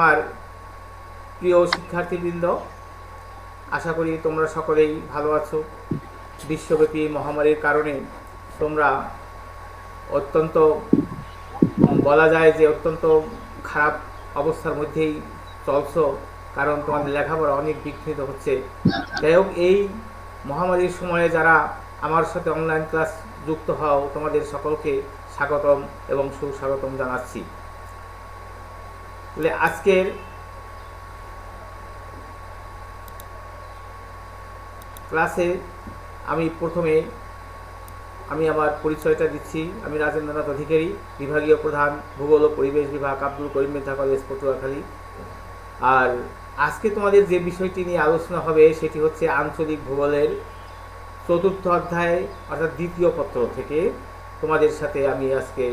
আমার প্রিয় শিক্ষার্থীবৃন্দ, আশা করি তোমরা সকলেই ভালো আছো। বিশ্বব্যাপী মহামারীর কারণে তোমরা অত্যন্ত, বলা যায় যে অত্যন্ত খারাপ অবস্থার মধ্যেই চলছো, কারণ তোমাদের লেখাপড়া অনেক বিঘ্নিত হচ্ছে। যাই হোক, এই মহামারীর সময়ে যারা আমার সাথে অনলাইন ক্লাস যুক্ত হও, তোমাদের সকলকে স্বাগতম এবং সুস্বাগতম জানাচ্ছি। তাহলে আজকের ক্লাসে আমি প্রথমে আমি আমার পরিচয়টা দিচ্ছি। আমি রাজেন্দ্রনাথ অধিকারী, বিভাগীয় প্রধান, ভূগোল ও পরিবেশ বিভাগ, আব্দুল করিম মেধা কলেজ, পটুয়াখালী। আর আজকে তোমাদের যে বিষয়টি নিয়ে আলোচনা হবে সেটি হচ্ছে আঞ্চলিক ভূগোলের চতুর্থ অধ্যায়, অর্থাৎ দ্বিতীয় পত্র থেকে। তোমাদের সাথে আমি আজকে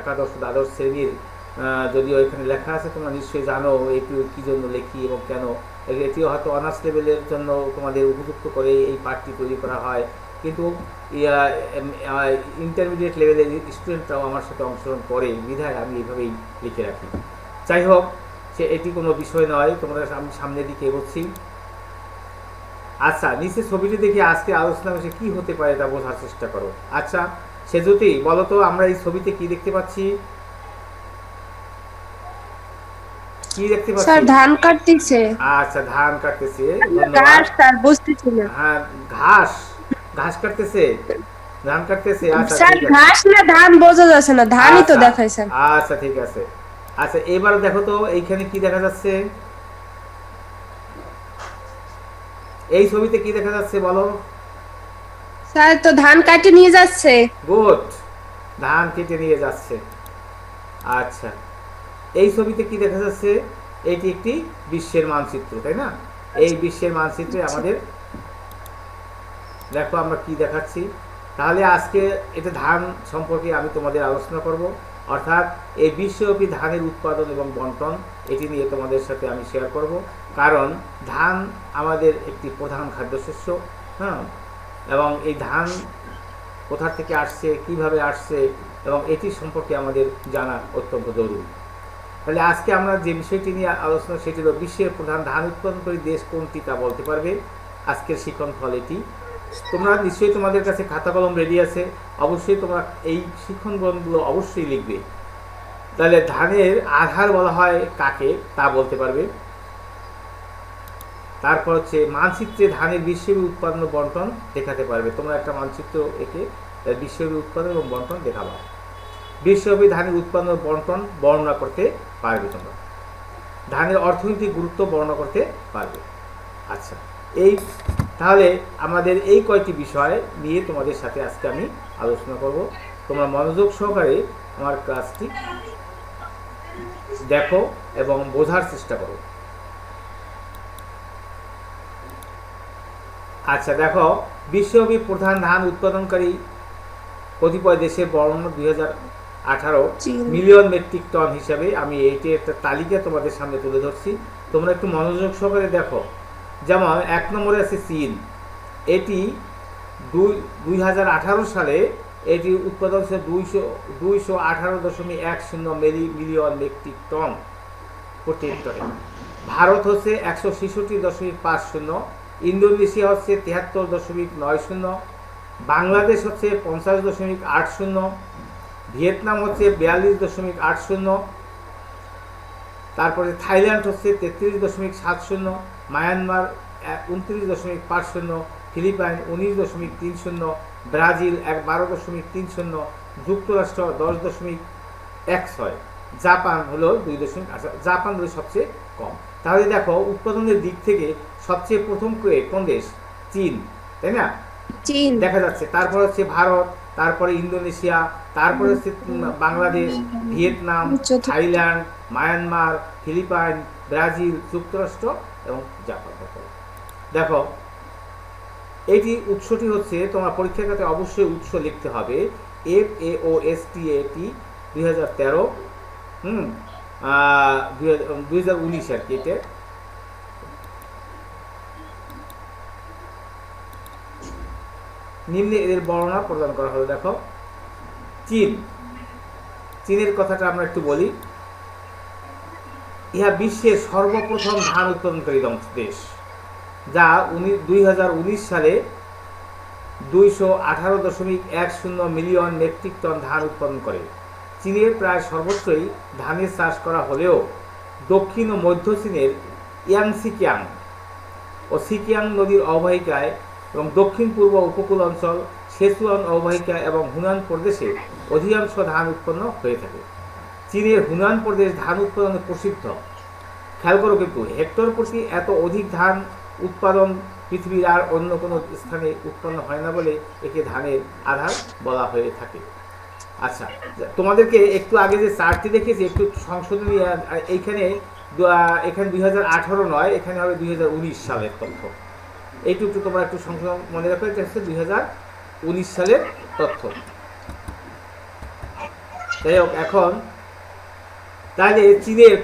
একাদশ দ্বাদশ শ্রেণির যদিও এখানে লেখা আছে, তোমরা নিশ্চয়ই জানো এটি কী জন্য লেখি এবং কেন। এটিও হয়তো অনার্স লেভেলের জন্য তোমাদের উপযুক্ত করে এই পাঠটি তৈরি করা হয়। কিন্তু ইন্টারমিডিয়েট লেভেলের স্টুডেন্টরাও আমার সাথে অংশগ্রহণ করে। বিধায় আমি এইভাবেই লিখে রাখি। যাই হোক, সে এটি কোনো বিষয় নয়, তোমরা আমি সামনের দিকে এগোচ্ছি। আচ্ছা নিচে ছবিটি দেখে আজকে আলোচনা বিষয়ে কী হতে পারে তা বোঝার চেষ্টা করো। আচ্ছা সে যদি বলো তো আমরা এই ছবিতে কি দেখতে পাচ্ছি? কি দেখতে স্যার ধান কাটতেছে। আচ্ছা ধান কাটতেছে। ঘাস স্যার বুঝতেছি না। হ্যাঁ ঘাস। ঘাস কাটতেছে? ধান কাটতেছে? আচ্ছা স্যার ঘাস না ধান বোঝা যাচ্ছে না ধানই তো আচ্ছা, দেখাইছেন আচ্ছা ঠিক আছে। আচ্ছা এবার দেখো তো এইখানে কি দেখা যাচ্ছে? এই ছবিতে কি দেখা যাচ্ছে বলো? স্যার তো ধান কাটে নিয়ে যাচ্ছে। গুড। ধান কেটে নিয়ে যাচ্ছে। আচ্ছা। এই ছবিতে কি দেখা যাচ্ছে? এটি একটি বিশ্বের মানচিত্র তাই না? এই বিশ্বের মানচিত্রে আমাদের দেখো আমরা কি দেখাচ্ছি। তাহলে আজকে এটা ধান সম্পর্কে আমি তোমাদের আলোচনা করব। অর্থাৎ এই বিশ্বব্যাপী ধানের উৎপাদন এবং বন্টন এটি নিয়ে তোমাদের সাথে আমি শেয়ার করব। কারণ ধান আমাদের একটি প্রধান খাদ্যশস্য হ্যাঁ? এবং এই ধান কোথা থেকে আসছে কীভাবে আসছে এবং এটি সম্পর্কে আমাদের জানা অত্যন্ত জরুরি। তাহলে আজকে আমরা যে বিষয়টি নিয়ে আলোচনা, সেটি হলো বিশ্বের প্রধান ধান উৎপাদনকারী দেশ কোনটি তা বলতে পারবে। আজকের শিক্ষণ ফল এটি। তোমরা নিশ্চয়ই তোমাদের কাছে খাতা কলম রেডি আছে। অবশ্যই তোমরা এই গ্রহণগুলো অবশ্যই লিখবে। তাহলে ধানের আধার বলা হয় কাকে তা বলতে পারবে। তারপর হচ্ছে মানচিত্রে ধানের বিশ্বব্যাপী উৎপাদন বন্টন দেখাতে পারবে। তোমরা একটা মানচিত্র এঁকে বিশ্বব্যাপী উৎপাদন এবং বন্টন দেখাবা। বিশ্বব্যাপী ধানের উৎপাদন বন্টন বর্ণনা করতে পারবে তোমরা। ধানের অর্থনৈতিক গুরুত্ব বর্ণনা করতে পারবে। আচ্ছা এই তাহলে আমাদের এই কয়টি বিষয় নিয়ে তোমাদের সাথে আজকে আমি আলোচনা করব। তোমরা মনোযোগ সহকারে আমার ক্লাসটি দেখো এবং বোঝার চেষ্টা করো। আচ্ছা দেখো, বিশ্বব্যাপী প্রধান ধান উৎপাদনকারী কতিপয় দেশের বর্ণনা দুই হাজার আঠারো মিলিয়ন মেট্রিক টন হিসাবে আমি এইটি একটা তালিকা তোমাদের সামনে তুলে ধরছি। তোমরা একটু মনোযোগ সহকারে দেখো। যেমন এক নম্বরে আছে চীন। এটি দুই দুই হাজার আঠারো সালে এটি উৎপাদন হচ্ছে দুইশো দুইশো আঠারো দশমিক এক শূন্য মিলি মিলিয়ন মেট্রিক টন প্রতি হেক্টরে। ভারত হচ্ছে একশো ছেষট্টি দশমিক পাঁচ শূন্য ইন্দোনেশিয়া হচ্ছে তিয়াত্তর দশমিক নয় শূন্য বাংলাদেশ হচ্ছে পঞ্চাশ দশমিক আট শূন্য ভিয়েতনাম হচ্ছে বিয়াল্লিশ দশমিক আট শূন্য তারপরে থাইল্যান্ড হচ্ছে তেত্রিশ দশমিক সাত শূন্য মায়ানমার উনত্রিশ দশমিক পাঁচ শূন্য ফিলিপাইন উনিশ দশমিক তিন শূন্য ব্রাজিল এক বারো দশমিক তিন শূন্য যুক্তরাষ্ট্র দশ দশমিক এক ছয় জাপান হলো দুই দশমিক আচ্ছা জাপান হলো সবচেয়ে কম। তাহলে দেখো উৎপাদনের দিক থেকে সবচেয়ে প্রথম কোন দেশ? চীন তাই না? চীন। দেখা যাচ্ছে তারপর হচ্ছে ভারত তারপরে ইন্দোনেশিয়া তারপরে Bangladesh Vietnam Thailand Myanmar Philippine Brazil যুক্তরাষ্ট্র এবং জাপান। দেখো দেখো এইটি উৎসটি হচ্ছে তোমার পরীক্ষার খাতে অবশ্যই উৎস লিখতে হবে। এফ এ ও এস টি এ টি দুই হাজার তেরো হুম দুই হাজার উনিশ আর কি এটা। নিম্নে এদের বর্ণনা প্রদান করা হলো, দেখো। চীন। চীনের কথাটা আমরা একটু বলি। ইহা বিশ্বের সর্বপ্রথম ধান উৎপাদনকারী দেশ যা উনি দুই হাজার উনিশ সালে দুইশো আঠারো দশমিক এক শূন্য মিলিয়ন মেট্রিক টন ধান উৎপাদন করে। চীনের প্রায় সর্বত্রই ধানের চাষ করা হলেও দক্ষিণ ও মধ্য চীনের ইয়াংসিকিয়াং ও সিকিয়াং নদীর অববাহিকায় এবং দক্ষিণ পূর্ব উপকূল অঞ্চল সেচুয়ান, অববাহিকা এবং হুনান প্রদেশে অধিকাংশ ধান উৎপন্ন হয়ে থাকে। চীনের হুনান প্রদেশ ধান উৎপাদনে প্রসিদ্ধ। খেয়াল করো কিন্তু, হেক্টর প্রতি এত অধিক ধান উৎপাদন পৃথিবীর আর অন্য কোনো স্থানে উৎপন্ন হয় না বলে একে ধানের আধার বলা হয়ে থাকে। আচ্ছা তোমাদেরকে একটু আগে যে চারটি দেখেছি একটু সংশোধনী এইখানে এখানে দুই নয়, এখানে হবে দুই হাজার উনিশ সালের তথ্য। এইটুকু তোমরা একটু সংশোধন মনে রাখো এটা হচ্ছে দুই হাজার উনিশ সালের তথ্য। যাই হোক এখন তাহলে চীনের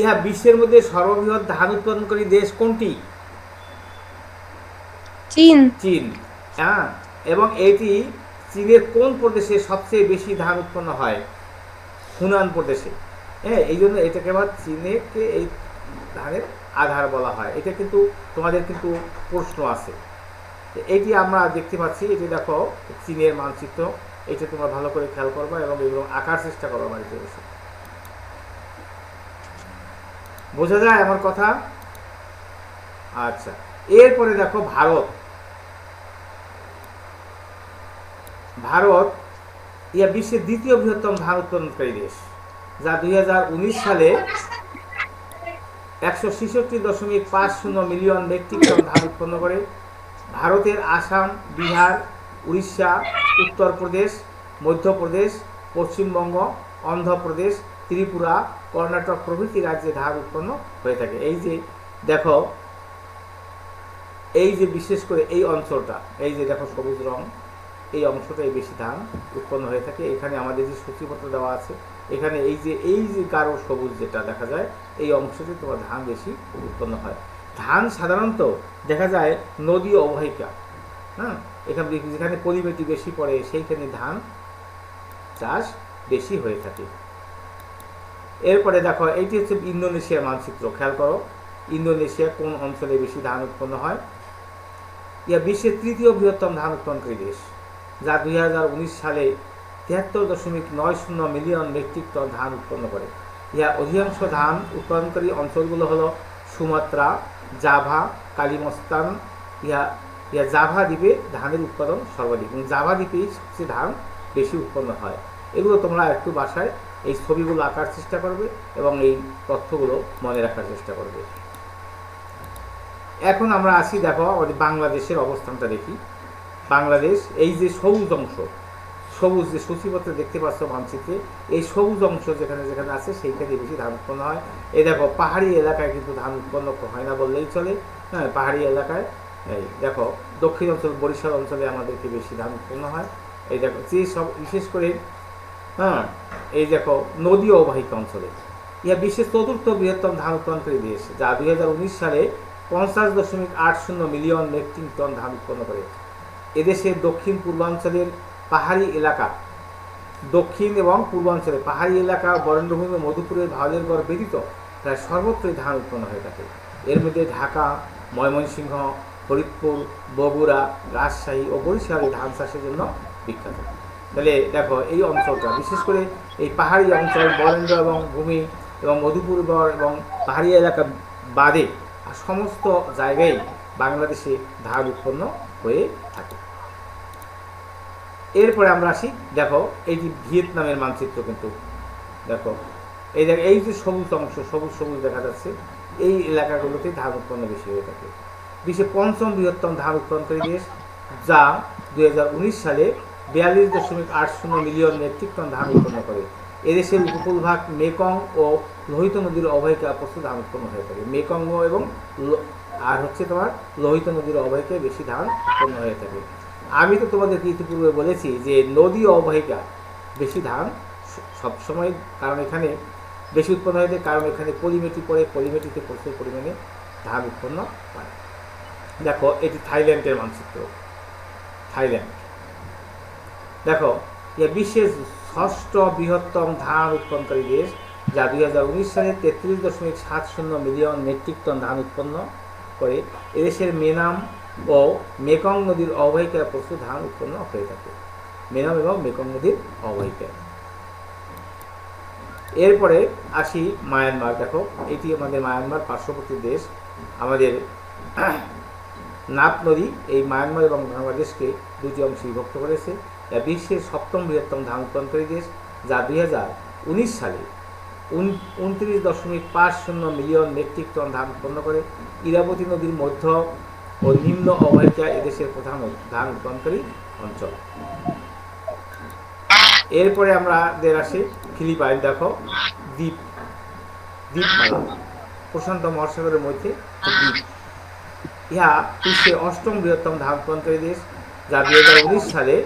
ইহা বিশ্বের মধ্যে সর্ববৃহৎ ধান উৎপাদনকারী দেশ কোনটি? চীন। চীন হ্যাঁ? এবং এটি চীনের কোন প্রদেশে সবচেয়ে বেশি ধান উৎপন্ন হয়? হুনান প্রদেশে। হ্যাঁ এই জন্য এটাকে আবার চীনেকে এই ধানের আধার বলা হয়। এটা কিন্তু তোমাদের কিন্তু প্রশ্ন আছে। এটি আমরা দেখতে পাচ্ছি, এটি দেখো, চীনের মানচিত্র। এটা তোমরা ভালো করে খেয়াল করবা এবং এগুলো আঁকার চেষ্টা করো বাড়িতে বোঝা যায় আমার কথা? আচ্ছা এরপরে দেখো ভারত। ভারত, ইয়া বিশ্বের দ্বিতীয় বৃহত্তম ধান উৎপাদনকারী দেশ, যা দুই হাজার উনিশ সালে একশো ছেষট্টি দশমিক পাঁচ শূন্য মিলিয়ন মেট্রিক টন ধান উৎপন্ন করে ভারতের আসাম, বিহার, উড়িষ্যা, উত্তরপ্রদেশ, মধ্যপ্রদেশ, পশ্চিমবঙ্গ, অন্ধ্রপ্রদেশ, ত্রিপুরা, কর্ণাটক প্রভৃতি রাজ্যে ধান উৎপন্ন হয়ে থাকে। এই যে দেখো, এই যে বিশেষ করে এই অঞ্চলটা, এই যে দেখো সবুজ রং, এই অংশটাই বেশি ধান উৎপন্ন হয়ে থাকে। এখানে আমাদের যে সূচিপত্র দেওয়া আছে এখানে এই যে এই যে গাঢ় সবুজ যেটা দেখা যায়, এই অংশতে তোমার ধান বেশি উৎপন্ন হয়। ধান সাধারণত দেখা যায় নদী অববাহিকা হ্যাঁ? এখানে যেখানে পলিমেটি বেশি পড়ে, সেইখানে ধান চাষ বেশি হয়ে থাকে। এরপরে দেখো এইটি হচ্ছে ইন্দোনেশিয়ার মানচিত্র, খেয়াল করো। ইন্দোনেশিয়া কোন অঞ্চলে বেশি ধান উৎপন্ন হয়? ইয়া বিশ্বের তৃতীয় বৃহত্তম ধান উৎপাদনকারী দেশ, যা দুই হাজার উনিশ সালে তিয়াত্তর দশমিক নয় শূন্য মিলিয়ন মেট্রিক টন ধান উৎপন্ন করে। ইহা অধিকাংশ ধান উৎপাদনকারী অঞ্চলগুলো হলো সুমাত্রা, জাভা, কালিমস্তান। ইহা ইহা জাভা দ্বীপে ধানের উৎপাদন সর্বাধিক এবং জাভা দ্বীপেই সবচেয়ে ধান বেশি উৎপন্ন হয়। এগুলো তোমরা একটু বাসায় এই ছবিগুলো আঁকার চেষ্টা করবে এবং এই তথ্যগুলো মনে রাখার চেষ্টা করবে। এখন আমরা আসি দেখো, আমাদের বাংলাদেশের অবস্থানটা দেখি। বাংলাদেশ, এই যে সবুজ অংশ সবুজ যে সূচিপত্রে দেখতে পাচ্ছ মানচিত্রে, এই সবুজ অংশ যেখানে যেখানে আছে সেইখানে বেশি ধান উৎপন্ন হয়। এই দেখো, পাহাড়ি এলাকায় কিন্তু ধান উৎপন্ন হয় না বললেই চলে। হ্যাঁ পাহাড়ি এলাকায়। এই দেখো, দক্ষিণ অঞ্চল, বরিশাল অঞ্চলে আমাদেরকে বেশি ধান উৎপন্ন হয়। এই দেখো, যে সব বিশেষ করে হ্যাঁ এই দেখো, নদী অববাহিকা অঞ্চলে। ইহা বিশ্বের চতুর্থ বৃহত্তম ধান উৎপাদনকারী দেশ, যা দুই হাজার উনিশ সালে পঞ্চাশ দশমিক আট শূন্য মিলিয়ন মেট্রিক টন ধান উৎপন্ন করে। এদেশের দক্ষিণ পূর্বাঞ্চলের পাহাড়ি এলাকা। দক্ষিণ এবং পূর্বাঞ্চলে পাহাড়ি এলাকা, বরেন্দ্রভূমি মধুপুরের ভাওলেরগড় ব্যতীত প্রায় সর্বত্রই ধান উৎপন্ন হয়ে থাকে। এর মধ্যে ঢাকা, ময়মনসিংহ, ফরিদপুর, বগুড়া, রাজশাহী ও বরিশালে ধান চাষের জন্য বিখ্যাত। তাহলে দেখো, এই অঞ্চলটা, বিশেষ করে এই পাহাড়ি অঞ্চল, বরেন্দ্র এবং ভূমি এবং মধুপুর গড় এবং পাহাড়ি এলাকা বাদে সমস্ত জায়গায় বাংলাদেশে ধান উৎপন্ন হয়ে থাকে। এরপরে আমরা আসি, দেখো, এই যে ভিয়েতনামের মানচিত্র কিন্তু, দেখো, এই দেখ, এই যে সবুজ অংশ, সবুজ সবুজ দেখা যাচ্ছে, এই এলাকাগুলোতে ধান উৎপন্ন বেশি হয়ে থাকে। বিশ্বের পঞ্চম বৃহত্তম ধান উৎপাদনকারী দেশ, যা দু হাজার উনিশ সালে বিয়াল্লিশ দশমিক আট শূন্য মিলিয়ন মেট্রিক টন ধান উৎপন্ন করে। এদেশের উপকূলভাগ মেকং ও লোহিত নদীর অববাহিকা প্রচুর ধান উৎপন্ন হয়ে থাকে। মেকং এবং আর হচ্ছে তোমার লোহিত নদীর অববাহিকায় বেশি ধান উৎপন্ন হয়ে থাকে। আমি তো তোমাদেরকে ইতিপূর্বে বলেছি যে নদী অববাহিকা বেশি ধান সবসময় কারণ এখানে বেশি উৎপন্ন হয়ে কারণ এখানে পলিমেটি পড়ে, পলিমেটিতে প্রচুর পরিমাণে ধান উৎপন্ন হয়। দেখো, এটি থাইল্যান্ডের মানচিত্র, থাইল্যান্ড। দেখো, এ বিশ্বের ষষ্ঠ বৃহত্তম ধান উৎপন্নকারী দেশ, যা দুই হাজার উনিশ সালে তেত্রিশ দশমিক সাত শূন্য মিলিয়ন মেট্রিক টন ধান উৎপন্ন করে। এদেশের মেনাম ও মেকং নদীর অববাহিকায় প্রচুর ধান উৎপন্ন হয়ে থাকে। মেনাম এবং মেকং নদীর অববাহিকায় এরপরে আসি মায়ানমার। দেখো, এটি আমাদের মায়ানমার পার্শ্ববর্তী দেশ। আমাদের নাপ নদী, এই মায়ানমার এবং বাংলাদেশকে দুটি অংশে বিভক্ত করেছে। যা বিশ্বের সপ্তম বৃহত্তম ধান উৎপাদনকারী দেশ, যা দুই উনিশ সালে উনত্রিশ দশমিক পাঁচ শূন্য মিলিয়ন মেট্রিক টন ধান উৎপন্ন করে। ইরাবতী নদীর মধ্য ও নিম্ন অববাহিকা এদেশের প্রধান ধান উৎপাদনকারী অঞ্চল। এরপরে আমরা দের আসি ফিলিপাইন দেখো, দ্বীপ। দ্বীপমালা প্রশান্ত মহাসাগরের মধ্যে দ্বীপ। ইহা বিশ্বের অষ্টম বৃহত্তম ধান উৎপাদনকারী দেশ, যা দুই হাজার উনিশ সালে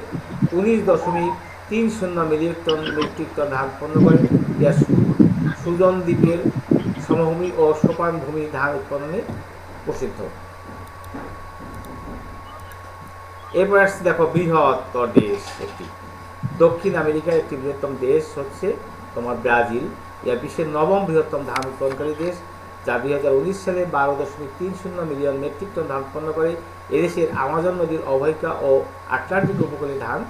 উনিশ দশমিক তিন শূন্য মিলিয়ন টন মেট্রিক টন ধান উৎপন্ন করে। ইহা সুজন দ্বীপের সমভূমি ও সোপান ভূমি ধান উৎপাদনে প্রসিদ্ধ। এরপর আসছে দেখো বৃহত্তর দেশ একটি। দক্ষিণ আমেরিকার একটি বৃহত্তম দেশ হচ্ছে তোমার ব্রাজিল। ইহা বিশ্বের নবম বৃহত্তম ধান উৎপাদনকারী দেশ, যা দুই হাজার উনিশ সালে বারো দশমিক তিন শূন্য মিলিয়ন মেট্রিক টন ধান উৎপন্ন করে। এদেশের আমাজন নদীর অববাহিকা ও আটলান্টিক উপকূলে ধান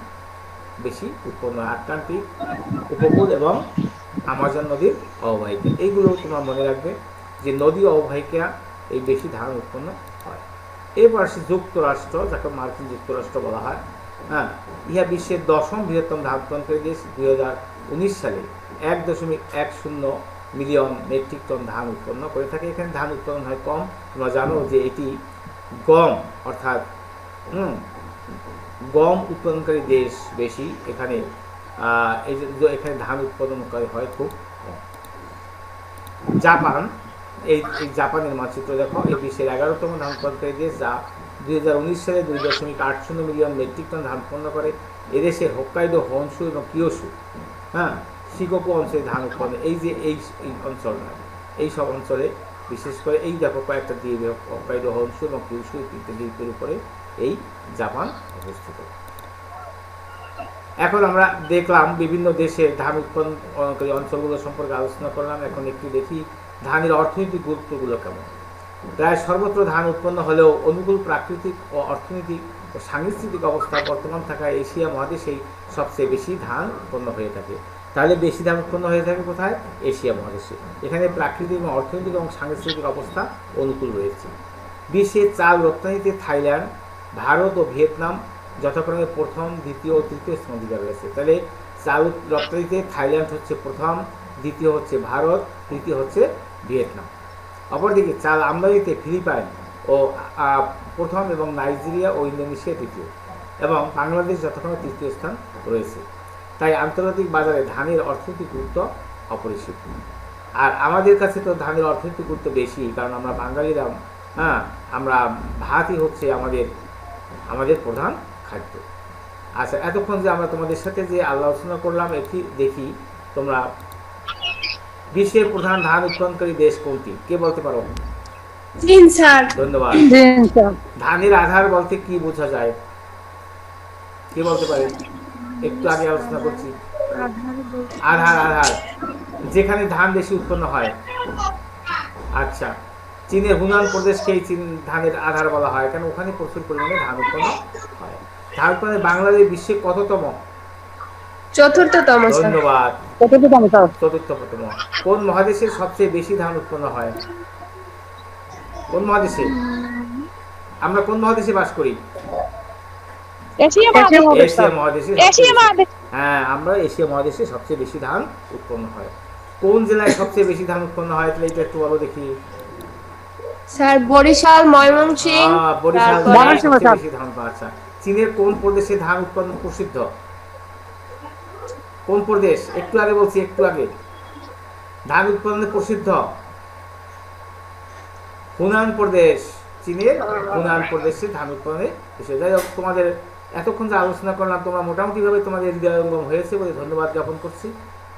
বেশি উৎপন্ন হয়। আটলান্টিক উপকূল এবং আমাজন নদীর অববাহিকা। এইগুলো তোমরা মনে রাখবে যে নদী অববাহিকা এই বেশি ধান উৎপন্ন এরপর যুক্তরাষ্ট্র, যাকে মার্কিন যুক্তরাষ্ট্র বলা হয় হ্যাঁ ইহা বিশ্বের দশম বৃহত্তম ধান উৎপাদনকারী দেশ দুই হাজার উনিশ সালে এক দশমিক এক শূন্য মিলিয়ন মেট্রিক টন ধান উৎপন্ন করে থাকে। এখানে ধান উৎপাদন হয় কম। তোমরা জানো যে এটি গম, অর্থাৎ গম উৎপাদনকারী দেশ বেশি। এখানে এখানে ধান উৎপাদনকারী হয় খুব জাপান এই জাপানের মানচিত্র দেখো, এই বিশ্বের এগারোতম ধান উৎপাদনকারী দেশ যা দুই হাজার উনিশ সালে দুই দশমিক আট শূন্য মিলিয়ন মেট্রিক টন ধান উৎপন্ন করে। এদেশের হোক্কাইডো হনসু এবং কিয়োসু হ্যাঁ? শিকোকো অঞ্চলে ধান উৎপন্ন এই যে এই অঞ্চলটা এই সব অঞ্চলে, বিশেষ করে এই দেখো কয়েকটা দ্বীপ, হোক্কাইডো হনসু এবং এই তিনটে দ্বীপের উপরে এই জাপান অবস্থিত। এখন আমরা দেখলাম বিভিন্ন দেশের ধান উৎপাদনকারী অঞ্চলগুলো সম্পর্কে আলোচনা করলাম। এখন একটু দেখি ধানের অর্থনৈতিক গুরুত্বগুলো কেমন? প্রায় সর্বত্র ধান উৎপন্ন হলেও অনুকূল প্রাকৃতিক ও অর্থনৈতিক ও সাংস্কৃতিক অবস্থা বর্তমান থাকা এশিয়া মহাদেশেই সবচেয়ে বেশি ধান উৎপন্ন হয়ে থাকে। তাহলে বেশি ধান উৎপন্ন হয়ে থাকে কোথায়? এশিয়া মহাদেশে। এখানে প্রাকৃতিক এবং অর্থনৈতিক এবং সাংস্কৃতিক অবস্থা অনুকূল রয়েছে। বিশ্বের চাল রপ্তানিতে থাইল্যান্ড, ভারত ও ভিয়েতনাম যথাক্রমে প্রথম, দ্বিতীয় ও তৃতীয় স্থান অধিকার রয়েছে। তাহলে চাল রপ্তানিতে থাইল্যান্ড হচ্ছে প্রথম, দ্বিতীয় হচ্ছে ভারত, তৃতীয় হচ্ছে ভিয়েতনাম। অপরদিকে চাল আমদানিতে ফিলিপাইন ও প্রথম এবং নাইজেরিয়া ও ইন্দোনেশিয়া তৃতীয় এবং বাংলাদেশ যথাক্রমে তৃতীয় স্থান রয়েছে। তাই আন্তর্জাতিক বাজারে ধানের অর্থনৈতিক গুরুত্ব অপরিসীম। আর আমাদের কাছে তো ধানের অর্থনৈতিক গুরুত্ব বেশি, কারণ আমরা বাঙালিরা হ্যাঁ আমরা ভাতই হচ্ছে আমাদের আমাদের প্রধান খাদ্য। আচ্ছা এতক্ষণ যে আমরা তোমাদের সাথে যে আলোচনা করলাম, একটি দেখি তোমরা বিশ্বের প্রধান ধান উৎপাদনকারী দেশ কোনটি? কে বলতে পারো? চীন স্যার। ধন্যবাদ। ধানের আধার বলতে কি বোঝা যায়? কে বলতে পারে? একটু আগে আলোচনা করছি। আধার আধার। যেখানে ধান বেশি উৎপন্ন হয়। আচ্ছা। চীনের হুনান প্রদেশকে এই চীন ধানের আধার বলা হয়। কারণ ওখানে প্রচুর পরিমাণে ধান উৎপন্ন হয়। ধান উৎপাদনে বাংলাদেশ বিশ্বে কততম? চতুর্থতম ধন্যবাদ। চতুর্থতম কোন মহাদেশে সবচেয়ে বেশি ধান উৎপন্ন হয়? কোন মহাদেশে? আমরা কোন মহাদেশে বাস করি? এশিয়া মহাদেশ। হ্যাঁ আমরা এশিয়া মহাদেশে সবচেয়ে বেশি ধান উৎপন্ন হয়। কোন জেলায় সবচেয়ে বেশি ধান উৎপন্ন হয়? তাহলে এটা একটু বলো দেখি। স্যার বরিশাল ময়মনসিংহ বরিশাল ময়মনসিংহ, বেশি ধান পাওয়া আচ্ছা চীনের কোন প্রদেশে ধান উৎপন্ন প্রসিদ্ধ? কোন প্রদেশ? একটু আগে বলছি একটু আগে। ধান উৎপাদনে প্রসিদ্ধ। হুনান প্রদেশ চীনের হুনান প্রদেশে ধান উৎপাদনে যাই হোক তোমাদের এতক্ষণ যে আলোচনা করলাম তোমরা মোটামুটিভাবে তোমাদের হৃদয়ঙ্গম হয়েছে বলে ধন্যবাদ জ্ঞাপন করছি।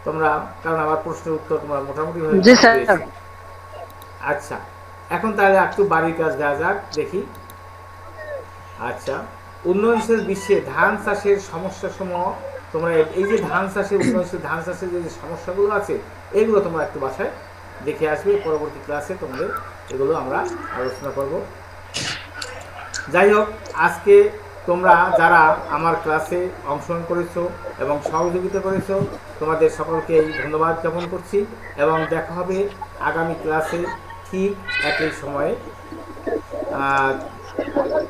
তোমরা কারণ আমার প্রশ্নের উত্তর তোমরা মোটামুটিভাবে। পেয়েছ। আচ্ছা এখন তাহলে একটু বাড়ির কাজ দেওয়া যাক দেখি। আচ্ছা উন্নয়নশীল বিশ্বে ধান চাষের সমস্যা সমূহ তোমরা এই যে ধান চাষে উন্নয়নশীল ধান চাষের যে সমস্যাগুলো আছে, এগুলো তোমরা একটু বাসায় দেখে আসবে। পরবর্তী ক্লাসে তোমাদের এগুলো আমরা আলোচনা করব। যাই হোক, আজকে তোমরা যারা আমার ক্লাসে অংশগ্রহণ করেছ এবং সহযোগিতা করেছ, তোমাদের সকলকেই ধন্যবাদ জ্ঞাপন করছি এবং দেখা হবে আগামী ক্লাসে ঠিক একই সময়ে।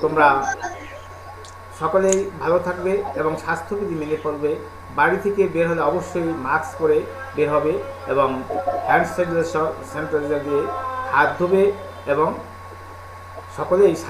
তোমরা সকলেই ভালো থাকবে এবং স্বাস্থ্যবিধি মেনে পড়বে বাড়ি থেকে বের হলে অবশ্যই মাস্ক পরে বের হবে এবং হ্যান্ড স্যানিটাইজার স্যানিটাইজার দিয়ে হাত ধোবে এবং সকলেই